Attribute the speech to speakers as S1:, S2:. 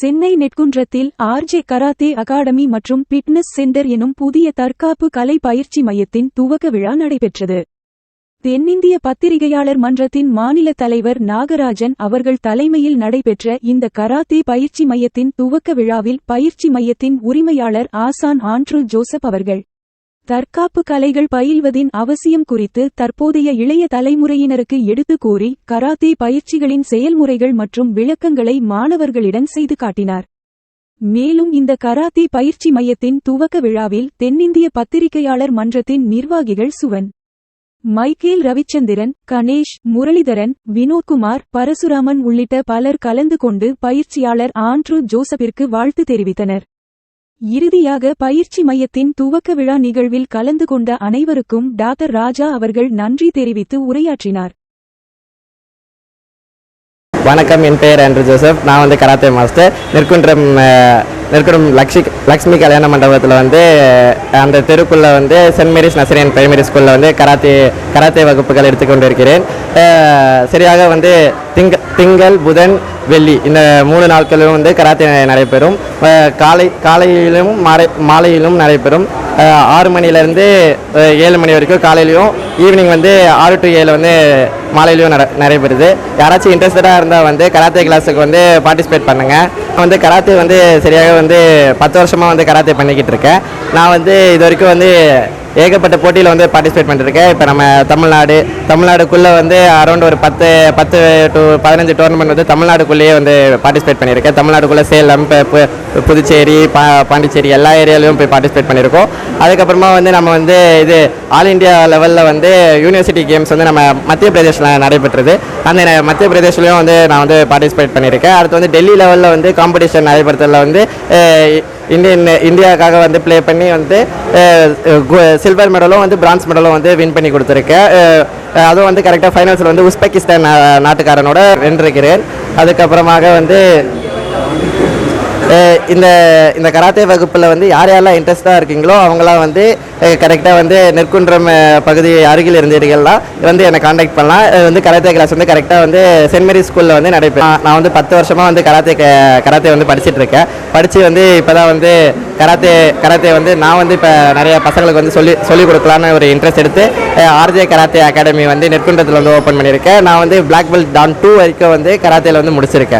S1: சென்னை நெற்குன்றத்தில் RJ karate academy மற்றும் fitness centre எனும் புதிய தற்காப்பு கலை பயிற்சி மையத்தின் துவக்க விழா நடைபெற்றது. தென்னிந்திய பத்திரிகையாளர் மன்றத்தின் மாநில தலைவர் நாகராஜன் அவர்கள் தலைமையில் நடைபெற்ற இந்த கராத்தே பயிற்சி மையத்தின் துவக்க விழாவில் பயிற்சி மையத்தின் உரிமையாளர் ஆசான் ஆண்ட்ரூ ஜோசப் அவர்கள் தற்காப்பு கலைகள் பயில்வதின் அவசியம் குறித்து தற்போதைய இளைய தலைமுறையினருக்கு எடுத்துக் கூறி கராத்தே பயிற்சிகளின் செயல்முறைகள் மற்றும் விளக்கங்களை மாணவர்களிடம் செய்து காட்டினார். மேலும் இந்த கராத்தே பயிற்சி மையத்தின் துவக்க விழாவில் தென்னிந்திய பத்திரிகையாளர் மன்றத்தின் நிர்வாகிகள் சுவன் மைக்கேல் ரவிச்சந்திரன் கணேஷ் முரளிதரன் வினோத்குமார் பரசுராமன் உள்ளிட்ட பலர் கலந்து கொண்டு பயிற்சியாளர் ஆண்ட்ரூ ஜோசப்பிற்கு வாழ்த்து தெரிவித்தனர். இறுதியாக பயிற்சி மையத்தின் துவக்க விழா நிகழ்வில் கலந்து கொண்ட அனைவருக்கும் டாக்டர் ராஜா அவர்கள் நன்றி தெரிவித்து உரையாற்றினார்.
S2: வணக்கம் என் பெயர் ஆண்ட்ரூ ஜோசப். நான் வந்து கராத்தே மாஸ்டர். நிற்குன்றம் நெருக்கடும் லக்ஷி லக்ஷ்மி லக்ஷ்மி கல்யாண மண்டபத்தில் வந்து அந்த தெருக்குள்ளே வந்து சென்ட் மேரிஸ் நசரியன் பிரைமரி ஸ்கூலில் வந்து கராத்தே கராத்தே வகுப்புகள் எடுத்துக்கொண்டு இருக்கிறேன் சரியாக வந்து திங்க திங்கள் புதன் வெள்ளி இந்த மூணு நாட்களிலும் வந்து கராத்தே நடைபெறும். காலை காலையிலும் மாலை மாலையிலும் நடைபெறும். ஆறு மணிலேருந்து ஏழு மணி வரைக்கும் காலையிலையும் ஈவினிங் வந்து ஆறு டு ஏழு வந்து மாலையிலையும் நட நடைபெறுது. யாராச்சும் இன்ட்ரெஸ்டடாக இருந்தால் வந்து கராத்தே கிளாஸுக்கு வந்து பார்ட்டிசிபேட் பண்ணுங்கள் வந்து கராத்தே வந்து சரியாக வந்து பத்து வருஷமாக வந்து கராத்தே பண்ணிக்கிட்டு இருக்கேன். நான் வந்து இது வரைக்கும் வந்து ஏகப்பட்ட போட்டியில் வந்து பார்ட்டிசிபேட் பண்ணிருக்கேன். இப்போ நம்ம தமிழ்நாடு தமிழ்நாடுக்குள்ளே வந்து அரௌண்ட் ஒரு பத்து பத்து டு பதினஞ்சு டோர்னமெண்ட் வந்து தமிழ்நாடுக்குள்ளேயே வந்து பார்ட்டிசிபேட் பண்ணியிருக்கேன் தமிழ்நாடுக்குள்ளே சேலம் இப்போ புதுச்சேரி பா பாண்டிச்சேரி எல்லா ஏரியாலையும் போய் பார்ட்டிசிபேட் பண்ணியிருக்கோம் அதுக்கப்புறமா வந்து நம்ம வந்து இது ஆல் இந்தியா லெவலில் வந்து யூனிவர்சிட்டி கேம்ஸ் வந்து நம்ம மத்திய பிரதேஷில் நடைபெற்றது. அந்த மத்திய பிரதேஷ்லையும் வந்து நான் வந்து பார்ட்டிசிபேட் பண்ணியிருக்கேன் அடுத்து வந்து டெல்லி லெவலில் வந்து காம்படிஷன் நடைபெறத்தில் வந்து இந்தியன் இந்தியாவுக்காக வந்து ப்ளே பண்ணி வந்து சில்வர் மெடலும் வந்து பிரான்ஸ் மெடலும் வந்து வின் பண்ணி கொடுத்துருக்கேன் அதுவும் வந்து கரெக்டாக ஃபைனல்ஸில் வந்து உஸ்பெகிஸ்தான் நாட்டுக்காரனோட வென்றிருக்கிறேன். அதுக்கப்புறமாக வந்து இந்த இந்த கராத்தே வகுப்பில் வந்து யார் யாரெல்லாம் இன்ட்ரெஸ்டாக இருக்கீங்களோ அவங்களாம் வந்து கரெக்டாக வந்து நெற்குன்றம் பகுதி அருகில் இருந்தீர்கள்லாம் வந்து என்னை காண்டாக்ட் பண்ணலாம். வந்து கராத்தே கிளாஸ் வந்து கரெக்டாக வந்து சென்ட் மேரி ஸ்கூலில் வந்து நடைபெறும். நான் வந்து பத்து வருஷமாக வந்து கராத்தே க- கராத்தே வந்து படிச்சுட்டு இருக்கேன். படித்து வந்து இப்போ தான் வந்து கராத்தே கராத்தே வந்து நான் வந்து இப்போ நிறைய பசங்களுக்கு வந்து சொல்லி சொல்லிக் கொடுக்கலான்னு ஒரு இன்ட்ரெஸ்ட் எடுத்து ஆர்ஜே கராத்தே அகாடமி வந்து நெற்குன்றத்தில் வந்து ஓப்பன் பண்ணியிருக்கேன். நான் வந்து பிளாக் பெல்ட் டான் டூ வரைக்கும் வந்து கராத்தேல வந்து முடிச்சிருக்கேன்.